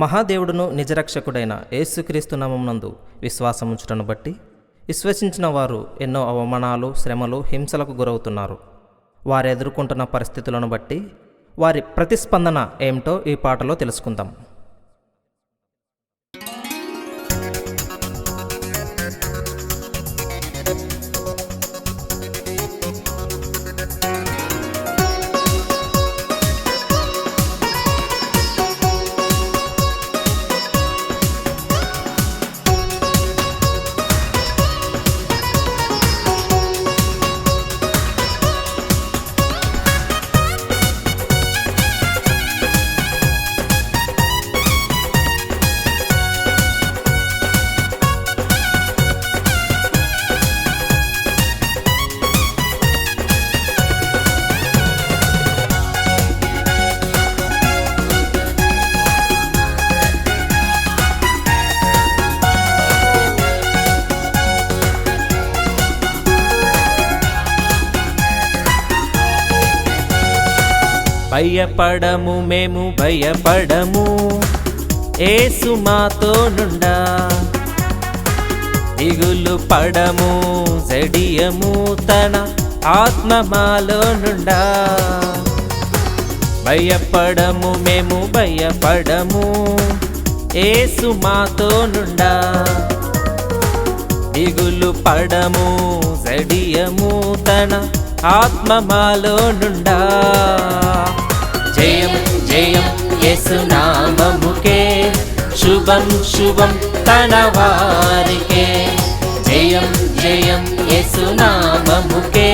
మహాదేవుడును నిజరక్షకుడైన యేసుక్రీస్తు నామమునందు విశ్వాసముంచుటను బట్టి విశ్వసించిన వారు ఎన్నో అవమానాలు శ్రమలు హింసలకు గురవుతున్నారు. వారు ఎదుర్కొంటున్న పరిస్థితులను బట్టి వారి ప్రతిస్పందన ఏమిటో ఈ పాటలో తెలుసుకుందాం. భయపడము మేము భయపడము. ఏసు మాతో నుండా దిగులు పడము జడియము తన ఆత్మ మాలో నుండా. భయపడము మేము భయపడము ఏసు మాతో నుండా. దిగులు పడము జడియము తన ఆత్మ మాలో నుండా. జయం జయం యేసునామముకే శుభం శుభం తన వారికే జయం జయం యేసునామముకే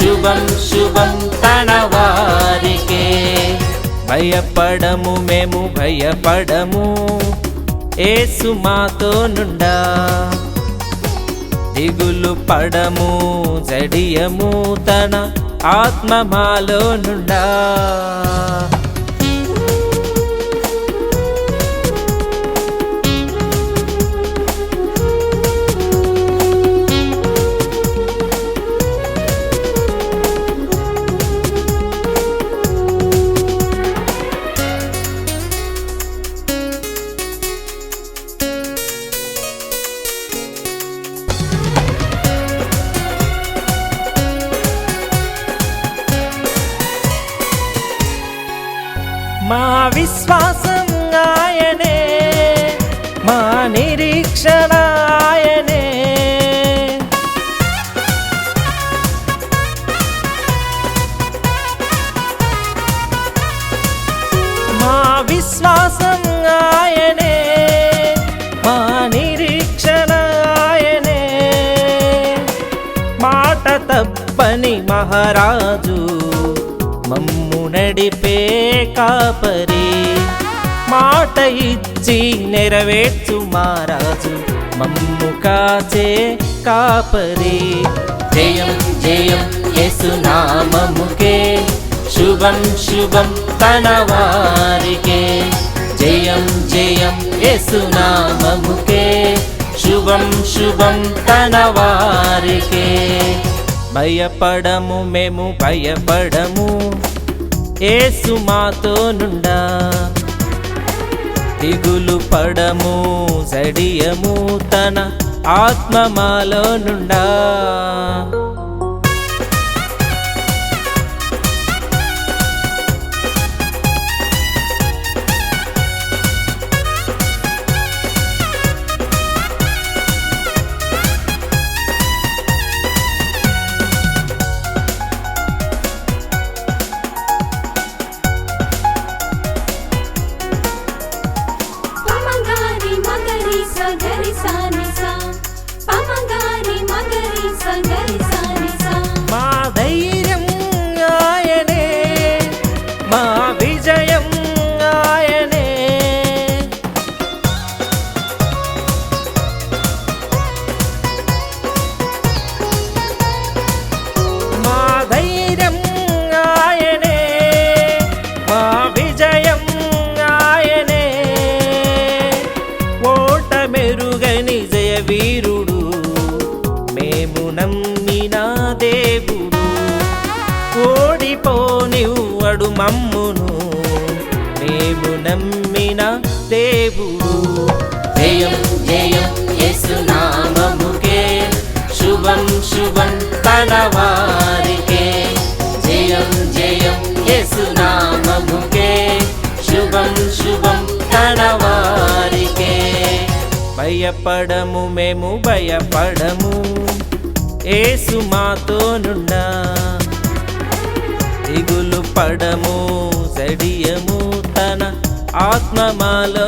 శుభం శుభం తన వారికే భయపడము మేము భయపడము. ఏసు మాతో నుండా. దిగులు పడము జడియము తన ఆత్మ మాలో నుండా మా విశ్వాసం ఆయనే మా నిరీక్షణ ఆయనే. మా విశ్వాసం కాపరి. మాట ఇచ్చి నెరవేర్చు మారాజు మమ్ము కాచే కాపరి. జయం జయం యేసునామముకే శుభం శుభం తన వారికే. జయం జయం యేసునామముకే శుభం శుభం తన వారికే. భయపడము మేము భయపడము. ఏసు మాతో నుండా. దిగులు పడము సడియము తన ఆత్మ మాలో వీరుడు. మేము నమ్మిన దేవుడు. ఓడిపోనివ్వడు మమ్మును. మేము నమ్మిన దేవుడు. దేవుడు జయం జయం యేసునామముకే శుభం శుభం తనవా భయపడము మేము భయపడము. ఏసు మాతో నుండా దిగులు పడము సడియము తన ఆత్మ మాలో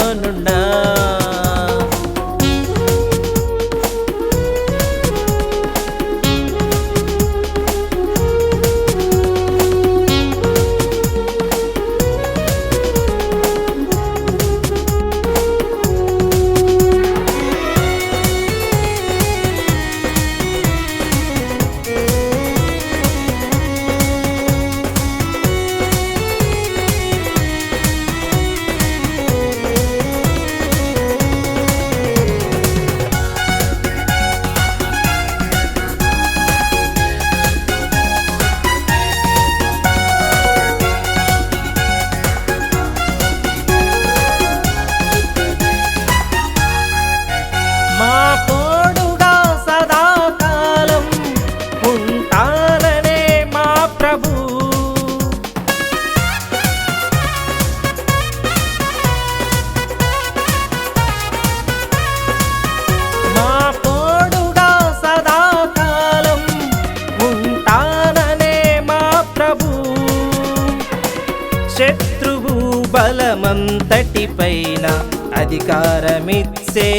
అధికారమిచ్చే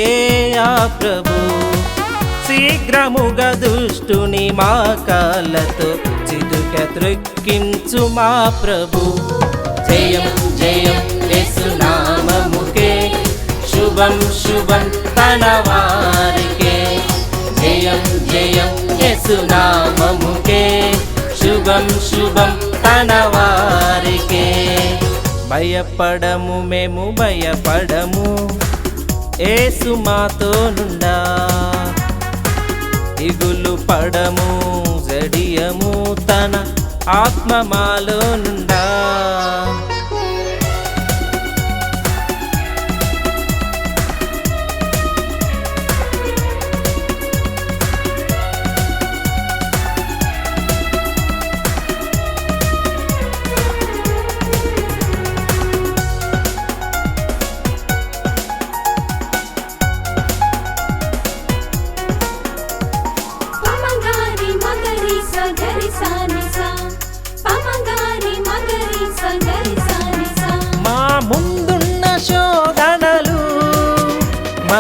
ఆ ప్రభు. శీఘ్రముగా దుష్టుని మా కాలతో చిదుక త్రొక్కించు మా ప్రభు. జయం జయం యేసునామముకే శుభం శుభం తన వారికే. జయం జయం యేసునామముకే శుభం శుభం తన వారికే. భయపడము మేము భయపడము ఏసు మాతో నుండా. దిగులు పడము జడియము తన ఆత్మ మాలో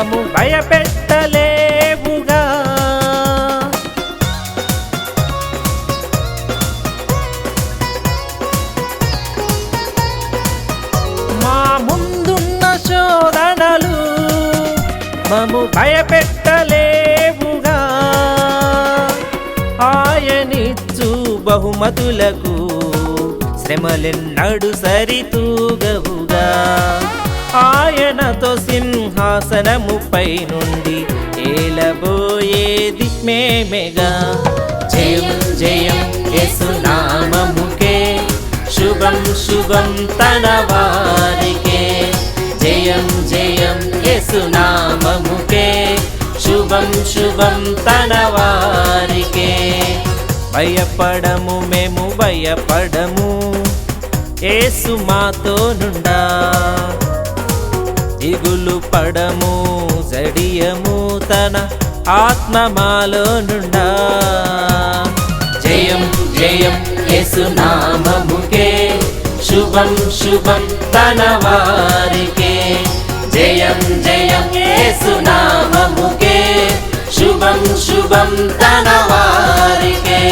మనము భయపెట్టలేవుగా మా ముందున్న శోధనలు మము భయపెట్టలేవుగా ఆయనిచ్చు బహుమతులకు శ్రమలెన్నడు సరితూగవుగా. సింహాసనముపై నుండి ఏలబోయేది మేమెగా. జయం జయం యేసునామముకే శుభం శుభం తన వారికే. జయం జయం యేసునామముకే శుభం శుభం తన వారికే. భయపడము మేము భయపడము. ఏసు మాతో నుండా. దిగులు పడము జడియము తన ఆత్మమాలో నుండా. జయం జయం యేసునామముకే శుభం శుభం తన వారికే. జయం జయం యేసునామముకే శుభం శుభం తన వారికే.